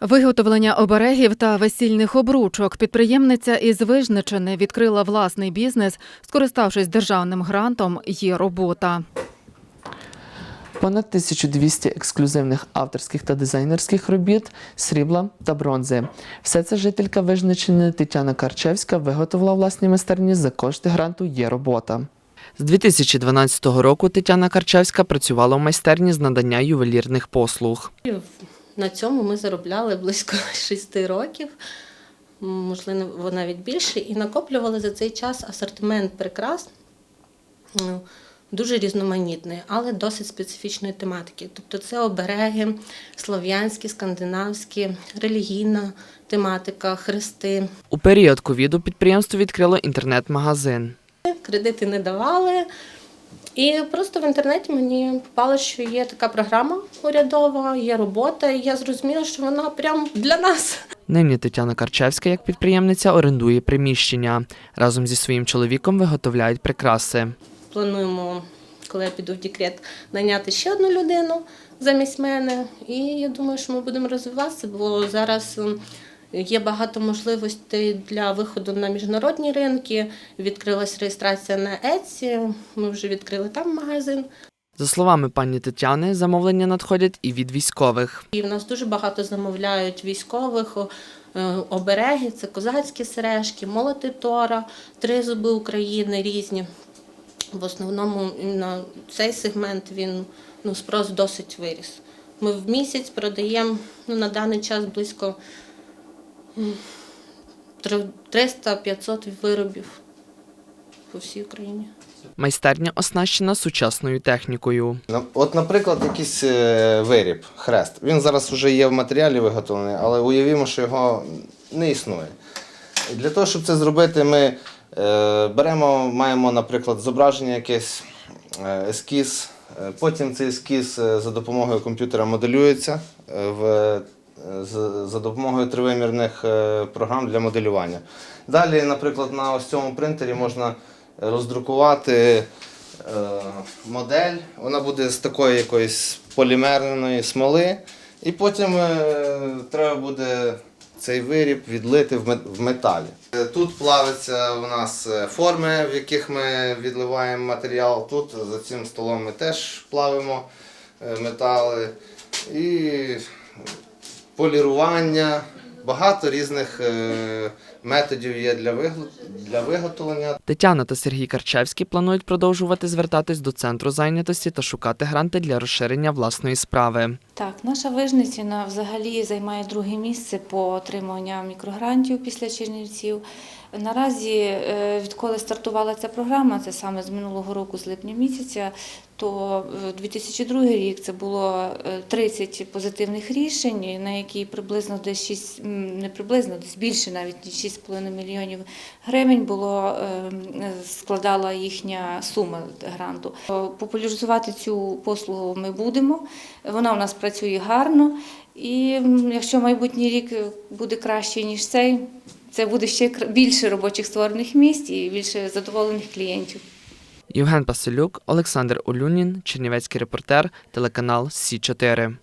Виготовлення оберегів та весільних обручок підприємниця із Вижничини відкрила власний бізнес, скориставшись державним грантом. Є робота. Понад 1200 ексклюзивних авторських та дизайнерських робіт, срібла та бронзи. Все це жителька Вижничини Тетяна Карчевська виготовила у власній майстерні за кошти гранту Є робота. З 2012 року Тетяна Карчевська працювала в майстерні з надання ювелірних послуг. На цьому ми заробляли близько 6 років, можливо, навіть більше, і накоплювали за цей час асортимент прикрас ну, дуже різноманітний, але досить специфічної тематики. Тобто це обереги, слов'янські, скандинавські, релігійна тематика, хрести. У період ковіду підприємство відкрило інтернет-магазин. Кредити не давали. І просто в інтернеті мені попало, що є така програма урядова, є робота, і я зрозуміла, що вона прям для нас. Нині Тетяна Карчевська, як підприємниця, орендує приміщення. Разом зі своїм чоловіком виготовляють прикраси. Плануємо, коли я піду в декрет, найняти ще одну людину замість мене. І я думаю, що ми будемо розвиватися, бо зараз є багато можливостей для виходу на міжнародні ринки. Відкрилась реєстрація на Etsy, ми вже відкрили там магазин. За словами пані Тетяни, замовлення надходять і від військових. І в нас дуже багато замовляють військових е, обереги, це козацькі сережки, молоти Тора, тризуби України різні. В основному на цей сегмент він ну, спрос досить виріс. Ми в місяць продаємо ну, на даний час близько три- 300-500 виробів по всій Україні. Майстерня оснащена сучасною технікою. От, наприклад, якийсь е, виріб, хрест. Він зараз вже є в матеріалі виготовлений, але уявімо, що його не існує. Для того, щоб це зробити, ми е, беремо, маємо, наприклад, зображення якесь, е, ескіз. Потім цей ескіз за допомогою комп'ютера моделюється в, за допомогою тривимірних е, програм для моделювання. Далі, наприклад, на ось цьому принтері можна роздрукувати е, модель. Вона буде з такої якоїсь полімерної смоли, і потім е, треба буде цей виріб відлити в металі. Тут плавиться у нас форми, в яких ми відливаємо матеріал. Тут за цим столом ми теж плавимо метали. І полірування. Багато різних е, методів є для для виготовлення. Тетяна та Сергій Карчевський планують продовжувати звертатись до центру зайнятості та шукати гранти для розширення власної справи. Так, наша Вижниця взагалі займає друге місце по отриманню мікрогрантів після Чернівців. Наразі, е, відколи стартувала ця програма, це саме з минулого року, з липня місяця, то е, 2002 рік це було е, 30 позитивних рішень, на які приблизно десь 6, не приблизно, десь більше навіть ніж 6,5 мільйонів гривень було е, складала їхня сума гранту. Е, Популяризувати цю послугу ми будемо. Вона у нас працює гарно. І якщо майбутній рік буде кращий, ніж цей, це буде ще більше робочих створених місць і більше задоволених клієнтів. Євген Пасилюк, Олександр Улюнін, Чернівецький репортер, телеканал Сі 4